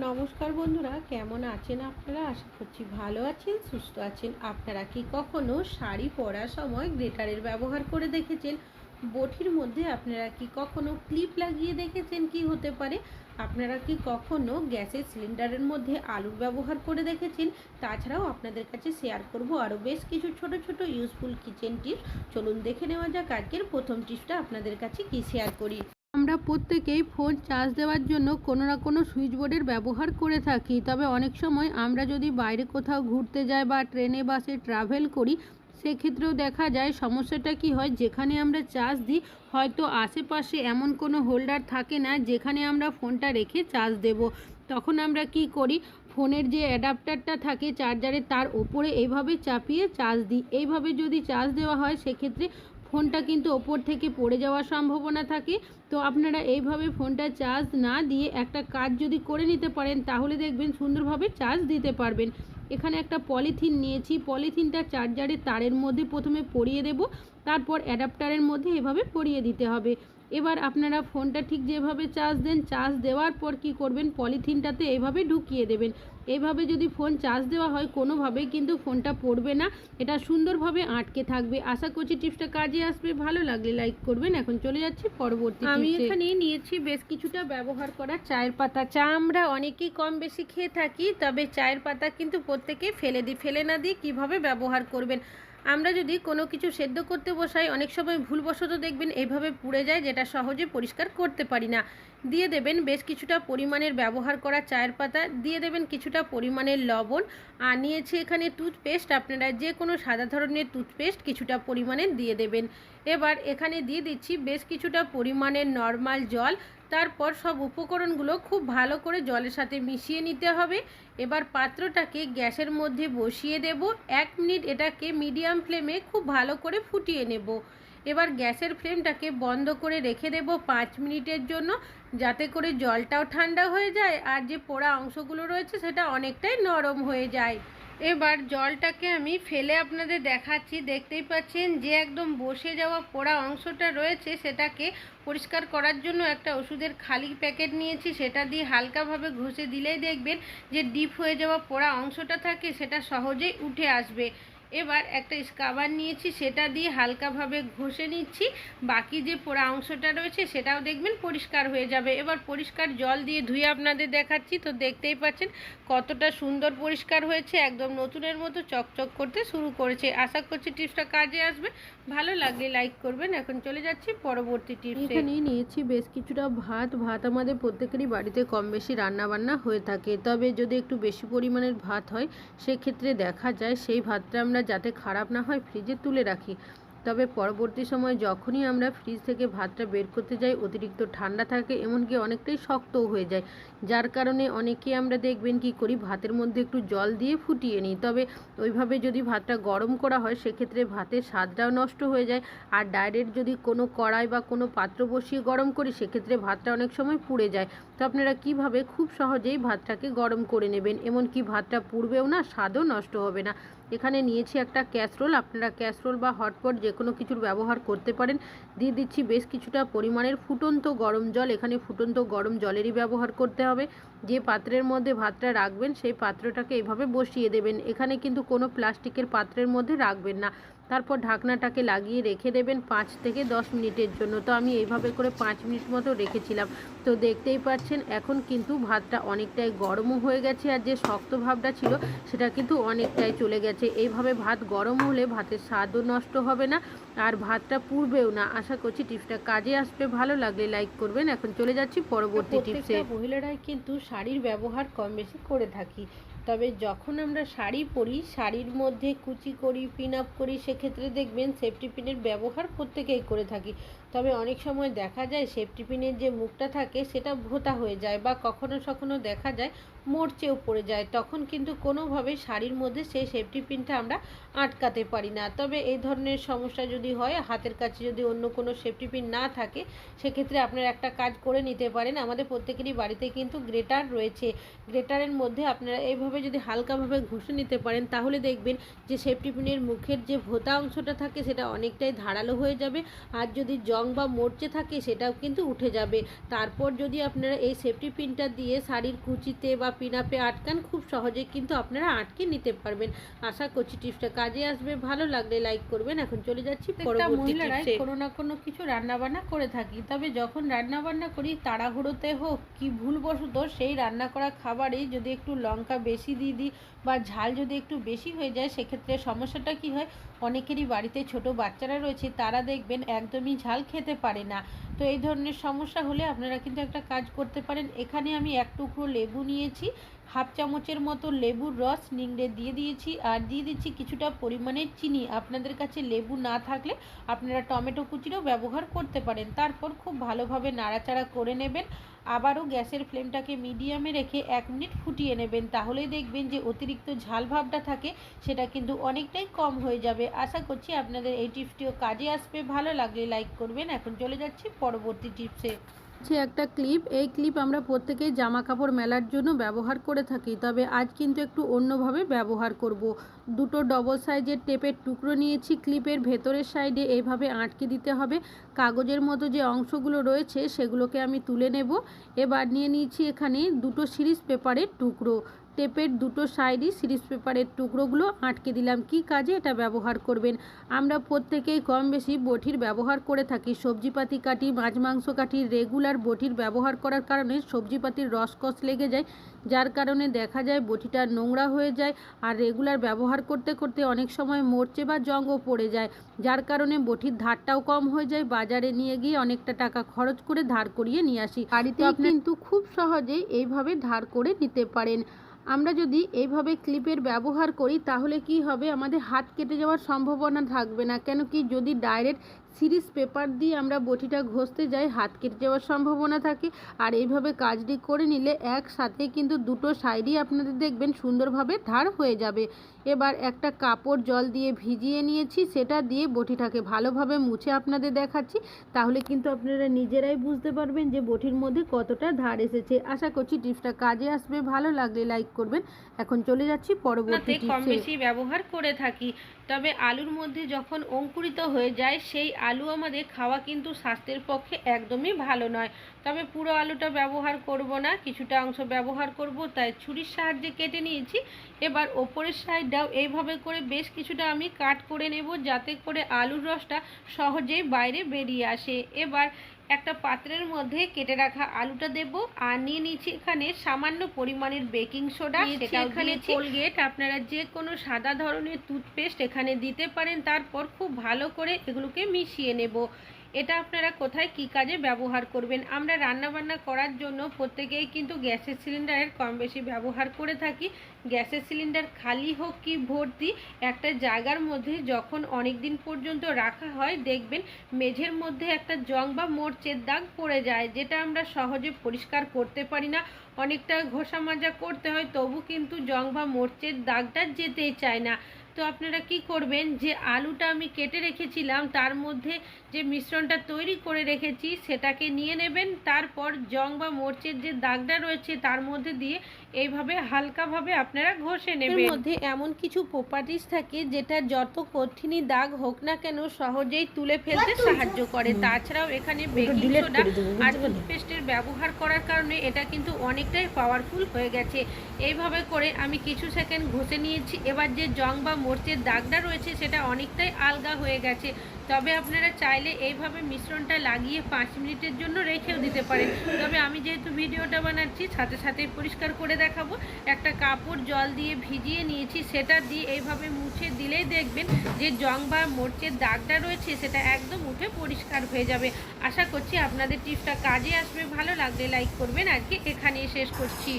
নমস্কার বন্ধুরা, কেমন আছেন আপনারা? আশা করছি ভালো আছেন, সুস্থ আছেন। আপনারা কি কখনো শাড়ি পরার সময় গ্রেটারের ব্যবহার করে দেখেছেন? বটির মধ্যে আপনারা কি কখনো ক্লিপ লাগিয়ে দেখেছেন কি হতে পারে? আপনারা কি কখনো গ্যাসের সিলিন্ডারের মধ্যে আলুর ব্যবহার করে দেখেছেন? তাছাড়াও আপনাদের কাছে শেয়ার করব আরও বেশ কিছু ছোট ছোট ইউজফুল কিচেন টিপস চলুন দেখে নেওয়া যাক আজকের প্রথম টিপসটা আপনাদের কাছে কি শেয়ার করি। আমরা প্রত্যেকেই ফোন চার্জ দেওয়ার জন্য কোনো না কোনো সুইচ বোর্ডের ব্যবহার করে থাকি। তবে অনেক সময় আমরা যদি বাইরে কোথাও ঘুরতে যাই বা ট্রেনে, বাসে ট্রাভেল করি, সেক্ষেত্রেও দেখা যায় সমস্যাটা কি হয়, যেখানে আমরা চার্জ দিই, হয়তো আশেপাশে এমন কোনো হোল্ডার থাকে না, যেখানে আমরা ফোনটা রেখে চার্জ দেব। তখন আমরা কি করি, ফোনের যে অ্যাডাপ্টারটা থাকে চার্জারের তার ওপরে এইভাবে চাপিয়ে চার্জ দিই। এইভাবে যদি চার্জ দেওয়া হয়, সেক্ষেত্রে ফোনটা কিন্তু ওপর থেকে পড়ে যাওয়ার সম্ভাবনা থাকে। তো আপনারা এইভাবে ফোনটা চার্জ না দিয়ে একটা কাজ যদি করে নিতে পারেন, তাহলে দেখবেন সুন্দরভাবে চার্জ দিতে পারবেন। এখানে একটা পলিথিন নিয়েছি। পলিথিনটা চার্জারের তারের মধ্যে প্রথমে পরিয়ে দেব। তারপর অ্যাডাপ্টারের মধ্যে এভাবে পরিয়ে দিতে হবে। এবার আপনারা ফোনটা ঠিক যেভাবে চার্জ দেন চার্জ দেওয়ার পর কি করবেন? পলিথিনটাতে এইভাবে ঢুকিয়ে দেবেন। এইভাবে যদি ফোন চার্জ দেওয়া হয় কোনোভাবেই কিন্তু ফোনটা পড়বে না। এটা সুন্দরভাবে আটকে থাকবে। আশা করছি টিপসটা কাজে আসবে। ভালো লাগলে লাইক করবেন। এখন চলে যাচ্ছি পরবর্তী আমি এখানে নিয়েছি বেশ কিছুটা ব্যবহার করা চায়ের পাতা। চা আমরা অনেকেই কম বেশি খেয়ে থাকি তবে চায়ের পাতা কিন্তু প্রত্যেকে ফেলে দিই ফেলে না দিয়ে কীভাবে ব্যবহার করবেন? আমরা যদি কোনো কিছু সেদ্ধ করতে বসাই, অনেক সময় ভুলবশত দেখবেন এইভাবে পুড়ে যায় যেটা সহজে পরিষ্কার করতে পারি না। দিয়ে দেবেন বেশ কিছুটা পরিমাণের ব্যবহার করা চায়ের পাতা, দিয়ে দেবেন কিছুটা পরিমাণের লবণ, আর নিয়েছি এখানে টুথপেস্ট, আপনারা যে কোনো সাদা ধরনের টুথপেস্ট কিছুটা পরিমাণে দিয়ে দেবেন। এবার এখানে দিয়ে দিচ্ছি বেশ কিছুটা পরিমাণের নর্মাল জল তারপর সব উপকরণগুলো খুব ভালো করে জলের সাথে মিশিয়ে নিতে হবে। এবার পাত্রটাকে গ্যাসের মধ্যে বসিয়ে দেব। এক মিনিট এটাকে মিডিয়াম ফ্লেমে খুব ভালো করে ফুটিয়ে নেব। এবার গ্যাসের ফ্লেমটাকে বন্ধ করে রেখে দেব পাঁচ মিনিটের জন্য, যাতে করে জলটাও ঠান্ডা হয়ে যায় আর যে পোড়া অংশগুলো রয়েছে সেটা অনেকটাই নরম হয়ে যায়। এবার জলটাকে আমি ফেলে আপনাদের দেখাচ্ছি। দেখতেই পাচ্ছেন যে একদম বসে যাওয়া পোড়া অংশটা রয়েছে, সেটাকে পরিষ্কার করার জন্য একটা ওষুধের খালি প্যাকেট নিয়েছি। সেটা দিয়ে হালকাভাবে ঘষে দিলেই দেখবেন যে ডিপ হয়ে যাওয়া পোড়া অংশটা থাকে, সেটা সহজেই উঠে আসবে। এবার একটা স্কাবার নিয়েছি, সেটা দিয়ে হালকাভাবে ঘষে নিচ্ছি। বাকি যে পোড়া অংশটা রয়েছে, সেটাও দেখবেন পরিষ্কার হয়ে যাবে। এবার পরিষ্কার জল দিয়ে ধুয়ে আপনাদের দেখাচ্ছি, তো দেখতেই পাচ্ছেন কতটা সুন্দর পরিষ্কার হয়েছে, একদম নতুনের মতো চকচক করতে শুরু করেছে। আশা করছি টিপসটা কাজে আসবে। ভালো লাগলে লাইক করবেন। এখন চলে যাচ্ছি পরবর্তী টিপস। এখানে নিয়েছি বেশ কিছুটা ভাত। ভাত আমাদের প্রত্যেকেরই বাড়িতে কম বেশি রান্না বান্না হয়ে থাকে। তবে যদি একটু বেশি পরিমাণের ভাত হয়, সেক্ষেত্রে দেখা যায় সেই ভাতটা আমরা যাতে খারাপ না হয় ফ্রিজে তুলে রাখি। তবে পরবর্তী সময় যখনই আমরা ফ্রিজ থেকে ভাতটা বের করতে যাই, অতিরিক্ত ঠান্ডা থাকে এমনকি অনেকটাই শক্তও হয়ে যায়। যার কারণে অনেকে আমরা দেখবেন কি করি, ভাতের মধ্যে একটু জল দিয়ে ফুটিয়ে নিই। তবে ওইভাবে যদি ভাতটা গরম করা হয়, সেক্ষেত্রে ভাতের স্বাদটাও নষ্ট হয়ে যায়। আর ডাইরেক্ট যদি কোনো কড়াই বা কোনো পাত্র বসিয়ে গরম করি, সেক্ষেত্রে ভাতটা অনেক সময় পুড়ে যায়। তো আপনারা কীভাবে খুব সহজেই ভাতটাকে গরম করে নেবেন? এমনকি ভাতটা পুড়বেও না, স্বাদও নষ্ট হবে না। এখানে নিয়েছি একটা ক্যাসরোল। আপনারা ক্যাসরোল বা হটপট যে কোনো কিছুর ব্যবহার করতে পারেন। দিয়ে দিচ্ছি বেশ কিছুটা পরিমাণের ফুটন্ত গরম জল। এখানে ফুটন্ত গরম জলেরই ব্যবহার করতে হবে। যে পাত্রের মধ্যে ভাতটা রাখবেন, সেই পাত্রটাকে এভাবে বসিয়ে দেবেন। এখানে কিন্তু কোনো প্লাস্টিকের পাত্রের মধ্যে রাখবেন না। তারপর ঢাকনাটাকে লাগিয়ে রেখে দেবেন পাঁচ থেকে দশ মিনিটের জন্য। তো আমি এইভাবে করে পাঁচ মিনিট মতো রেখেছিলাম। তো দেখতেই পাচ্ছেন এখন কিন্তু ভাতটা অনেকটাই গরমও হয়ে গেছে আর যে শক্ত ভাবটা ছিল সেটা কিন্তু অনেকটাই চলে গেছে। এইভাবে ভাত গরম হলে ভাতের স্বাদও নষ্ট হবে না আর ভাতটা পুড়বেও না। আশা করছি টিপসটা কাজে আসবে। ভালো লাগলে লাইক করবেন। এখন চলে যাচ্ছি পরবর্তী টিপসে। মহিলারাই কিন্তু শাড়ির ব্যবহার কম বেশি করে থাকি। তবে যখন আমরা শাড়ি পরি, শাড়ির মধ্যে কুচি করি পিন আপ করি, সেক্ষেত্রে দেখবেন সেফটি পিনের ব্যবহার প্রত্যেকেই করে থাকি। তবে অনেক সময় দেখা যায় সেফটি পিনের যে মুখটা থাকে, সেটা ভোতা হয়ে যায় বা কখনো কখনো দেখা যায় মরচেও পড়ে যায়। তখন কিন্তু কোনোভাবে শাড়ির মধ্যে সেই সেফটি পিনটা আমরা আটকাতে পারি না। তবে এই ধরনের সমস্যা যদি হয়, হাতের কাছে যদি অন্য কোনো সেফটি পিন না থাকে, সেক্ষেত্রে আপনারা একটা কাজ করে নিতে পারেন। আমাদের প্রত্যেকেরই বাড়িতে কিন্তু গ্রেটার রয়েছে। গ্রেটারের মধ্যে আপনারা এইভাবে যদি হালকাভাবে ঘষে নিতে পারেন, তাহলে দেখবেন যে সেফটি পিনের মুখের যে ভোতা অংশটা থাকে, সেটা অনেকটাই ধারালো হয়ে যাবে। আর যদি জং জং বা মরচে থাকে, সেটাও কিন্তু উঠে যাবে। তারপর যদি আপনারা এই সেফটি পিনটা দিয়ে শাড়ির কুচিতে বা পিনাপে আটকান খুব সহজে কিন্তু আপনারা আটকে নিতে পারবেন। আশা করছি টিপসটা কাজে আসবে। ভালো লাগলে লাইক করবেন। এখন চলে যাচ্ছি পরবর্তী টিপসে। কোনো না কোনো কিছু রান্না বান্না করে থাকি। তবে যখন রান্না বান্না করি তাড়াহুড়োতে হোক কি ভুলবশত সেই রান্না করা খাবারে যদি একটু লঙ্কা বেশি দিয়ে দিই বা ঝাল যদি একটু বেশি হয়ে যায় সেক্ষেত্রে সমস্যাটা কি হয়? অনেকেরই বাড়িতে ছোট বাচ্চারা রয়েছে তারা দেখবেন একদমই ঝাল খেতে পারে না। তো এই ধরনের সমস্যা হলে আপনারা কিন্তু একটা কাজ করতে পারেন। এখানে আমি এক টুকরো লেবু নিয়েছি, হাফ চামচের মতো লেবুর রস নিংড়ে দিয়ে দিয়েছি আর দিয়ে দিচ্ছি কিছুটা পরিমাণে চিনি। আপনাদের কাছে লেবু না থাকলে আপনারা টমেটো কুচিরও ব্যবহার করতে পারেন। তারপর খুব ভালোভাবে নাড়াচাড়া করে নেবেন। আবারও গ্যাসের ফ্লেমটাকে মিডিয়ামে রেখে এক মিনিট ফুটিয়ে নেবেন। তাহলেই দেখবেন যে অতিরিক্ত ঝাল ভাবটা থাকে, সেটা কিন্তু অনেকটাই কম হয়ে যাবে। আশা করছি আপনাদের এই টিপসটিও কাজে আসবে। ভালো লাগলে লাইক করবেন। এখন চলে যাচ্ছি পরবর্তী টিপসে। হচ্ছে একটা ক্লিপ এই ক্লিপ আমরা প্রত্যেকেই জামা কাপড় মেলার জন্য ব্যবহার করে থাকি। তবে আজ কিন্তু একটু অন্যভাবে ব্যবহার করব। দুটো ডবল সাইজের টেপের টুকরো নিয়েছি। ক্লিপের ভেতরের সাইডে এইভাবে আটকে দিতে হবে। কাগজের মতো যে অংশগুলো রয়েছে, সেগুলোকে আমি তুলে নেব। এবার নিয়ে নিয়েছি এখানে দুটো সিরিজ পেপারের টুকরো। টেপের দুটো সাইডই সিরিজ পেপারের টুকরোগুলো আটকে দিলাম। কি কাজে এটা ব্যবহার করবেন? আমরা প্রত্যেকেই কম বেশি বটির ব্যবহার করে থাকি। সবজিপাতি কাটি মাছ মাংস কাটি রেগুলার বটির ব্যবহার করার কারণে সবজিপাতির রসকস লেগে যায়। যার কারণে দেখা যায় বটিটা নোংরা হয়ে যায় আর রেগুলার ব্যবহার করতে করতে অনেক সময় মরচে বা জঙ্গও পড়ে যায়। যার কারণে বটির ধারটাও কম হয়ে যায়। বাজারে নিয়ে গিয়ে অনেকটা টাকা খরচ করে ধার করিয়ে নিয়ে আসি। বাড়িতে কিন্তু খুব সহজেই এইভাবে ধার করে নিতে পারেন। আমরা যদি এইভাবে ক্লিপের ব্যবহার করি, তাহলে কি হবে? আমাদের হাত কেটে যাওয়ার সম্ভাবনা থাকবে না। কেন কি যদি ডাইরেক্ট সিরিজ পেপার দিয়ে আমরা বটিটা ঘষতে যাই হাত কেটে যাওয়ার সম্ভাবনা থাকে। আর এইভাবে কাজটি করে নিলে একসাথে কিন্তু দুটো সাইডই আপনাদের দেখবেন সুন্দরভাবে ধার হয়ে যাবে। এবার একটা কাপড় জল দিয়ে ভিজিয়ে নিয়েছি সেটা দিয়ে বটিটাকে ভালোভাবে মুছে আপনাদের দেখাচ্ছি। তাহলে কিন্তু আপনারা নিজেরাই বুঝতে পারবেন যে বটির মধ্যে কতটা ধার এসেছে। আশা করছি টিপসটা কাজে আসবে ভালো লাগলে লাইক করবেন। এখন চলে যাচ্ছি পরবর্তী কম বেশি ব্যবহার করে থাকি তবে আলুর মধ্যে যখন অঙ্কুরিত হয়ে যায় সেই আলু আমাদের খাওয়া কিন্তু স্বাস্থ্যের পক্ষে একদমই ভালো নয়। তবে পুরো আলুটা ব্যবহার করব না, কিছুটা অংশ ব্যবহার করব, তাই ছুরির সাহায্যে কেটে নিয়েছি। এবার ওপরের সাইডটাও এইভাবে করে বেশ কিছুটা আমি কাট করে নেব, যাতে করে আলুর রসটা সহজেই বাইরে বেরিয়ে আসে। এবার একটা পাত্রের মধ্যে কেটে রাখা আলুটা দেব। আর নিয়ে নিচ্ছি এখানে সামান্য পরিমাণের বেকিং সোডা এখানে এখানে কোলগেট আপনারা যে কোনো সাদা ধরনের টুথপেস্ট এখানে দিতে পারেন। তারপর খুব ভালো করে এগুলোকে মিশিয়ে নেব। এটা আপনারা কোথায় কি কাজে ব্যবহার করবেন? আমরা রান্নাবান্না করার জন্য প্রত্যেকেই কিন্তু গ্যাসের সিলিন্ডারের কম বেশি ব্যবহার করে থাকি। গ্যাসের সিলিন্ডার খালি হোক কি ভর্তি, একটা জায়গার মধ্যে যখন অনেক দিন পর্যন্ত রাখা হয়, দেখবেন মেঝের মধ্যে একটা জং বা মোর্চের দাগ পড়ে যায়, যেটা আমরা সহজে পরিষ্কার করতে পারি না। অনেকটা ঘষা মাজা করতে হয়, তবু কিন্তু জং বা মোর্চের দাগটা যেতেই চায় না। তো আপনারা কি করবেন? যে আলুটা আমি কেটে রেখেছিলাম তার মধ্যে যে মিশ্রণটা তৈরি করে রেখেছি সেটাকে নিয়ে নেবেন। তারপর জং বা মোর্চের যে দাগটা রয়েছে তার মধ্যে দিয়ে এইভাবে হালকাভাবে আপনারা ঘষে এর নেবেন। মধ্যে এমন কিছু প্রপার্টিস থাকে যেটা যত কঠিনই দাগ হোক না কেন সহজেই তুলে ফেলতে সাহায্য করে। তাছাড়াও এখানে বেকিং সোডা আর টুথপেস্টের ব্যবহার করার কারণে এটা কিন্তু অনেকটাই পাওয়ারফুল হয়ে গেছে। এইভাবে করে আমি কিছু সেকেন্ড ঘষে নিয়েছি। এবার যে জং বা মোর্চের দাগটা রয়েছে, সেটা অনেকটাই আলগা হয়ে গেছে। তবে আপনারা চাইলে এইভাবে মিশ্রণটা লাগিয়ে পাঁচ মিনিটের জন্য রেখেও দিতে পারেন। তবে আমি যেহেতু ভিডিওটা বানাচ্ছি, সাথে সাথে পরিষ্কার করে দেখাবো। একটা কাপড় জল দিয়ে ভিজিয়ে নিয়েছি, সেটা দিয়ে এইভাবে মুছে দিলেই দেখবেন যে জং বা মোর্চের দাগটা রয়েছে, সেটা একদম উঠে পরিষ্কার হয়ে যাবে। আশা করছি আপনাদের টিপসটা কাজে আসবে। ভালো লাগলে লাইক করবেন। আজকে এখানেই শেষ করছি।